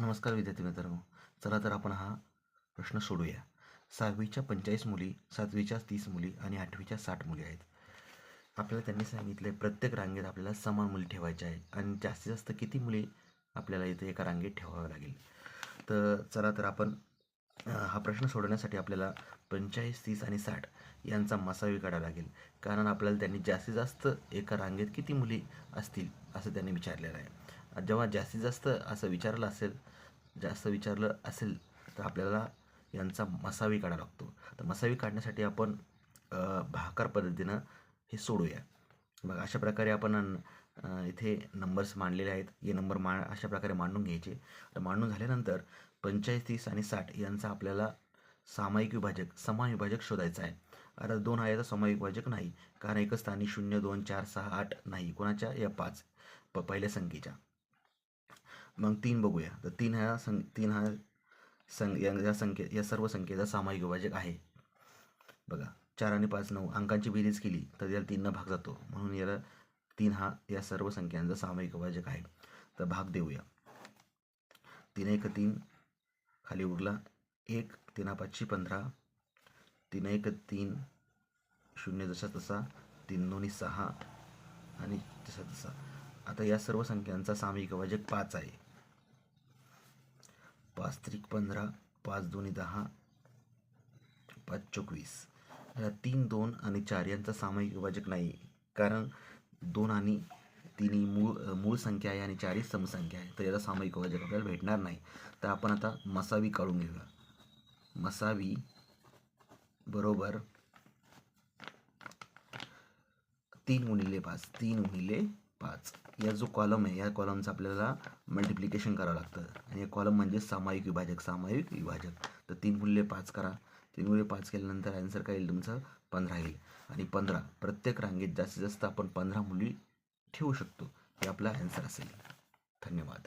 नमस्कार विद्यार्थी मित्रांनो. चला तर आपण हा प्रश्न सोडूया. सहावीच्या पंचेचाळीस मुली सातवीच्या तीस मुली आणि आठवीच्या साठ मुली आहेत. आपल्याला त्यांनी सांगितले प्रत्येक रांगेत आपल्याला समान मुली ठेवायच्या आहेत आणि जास्तीत जास्त किती मुली आपल्याला इथे एका रांगेत ठेवावं लागेल? तर चला तर आपण हा प्रश्न सोडवण्यासाठी आपल्याला पंचेचाळीस तीस आणि साठ यांचा मसावी काढावा लागेल. कारण आपल्याला त्यांनी जास्तीत जास्त एका रांगेत किती मुली असतील असं त्यांनी विचारलेलं आहे. जेव्हा जास्तीत जास्त असं विचारलं असेल जास्त विचारलं असेल तर आपल्याला यांचा मसावी काढावा लागतो. तर मसावी काढण्यासाठी आपण भाकार पद्धतीनं हे सोडूया. मग अशा प्रकारे आपण इथे नंबर्स मांडलेले आहेत. हे नंबर मा अशा प्रकारे मांडून घ्यायचे. तर मांडून झाल्यानंतर पंचेचाळीस तीस आणि साठ यांचा आपल्याला सामायिक विभाजक समान विभाजक शोधायचा आहे. आता दोन आहे तर सामायिक विभाजक नाही. कारण एकच स्थानी शून्य दोन चार सहा आठ नाही. कोणाच्या? या पाच. प पहिल्या संख्येच्या. मग तीन बघूया. तर तीन हा सं तीन हा सं या संख्ये या सर्व संख्येचा सामायिक विभाजक आहे. बघा चार आणि पाच नऊ अंकांची बेरीज केली तर याला तीननं भाग जातो. म्हणून याला तीन हा या सर्व संख्यांचा सामायिक विभाजक आहे. तर भाग देऊया. तीन एक तीन खाली उरला एक तीन पाचशे पंधरा तीन एक तीन शून्य जसा तसा तीन दोन्ही सहा आणि तसा तसा. आता या सर्व संख्यांचा सामायिक विभाजक पाच आहे. पाच त्रिक पंधरा पाच दोन्ही दहा पाच चोवीस. आता तीन दोन आणि चार यांचा सामायिक विभाजक नाही. कारण दोन आणि तीन ही मूळ मूळ संख्या आहे आणि चार ही समसंख्या आहे. तर याचा सामायिक विभाजक आपल्याला भेटणार नाही. तर आपण आता मसावी काढून घेऊया. मसावी बरोबर तीन गुणिले पाच तीन गुणिले पाच. या जो कॉलम आहे या कॉलमचं आपल्याला मल्टिप्लिकेशन करावं लागतं. आणि हे कॉलम म्हणजे सामायिक विभाजक. सामायिक विभाजक. तर तीन गुणिले पाच करा. तीन गुणिले पाच केल्यानंतर आन्सर काय येईल तुमचं? पंधरा येईल. आणि पंधरा प्रत्येक रांगेत जास्तीत जास्त आपण पंधरा मुली ठेवू शकतो. हे आपला आन्सर असेल. धन्यवाद.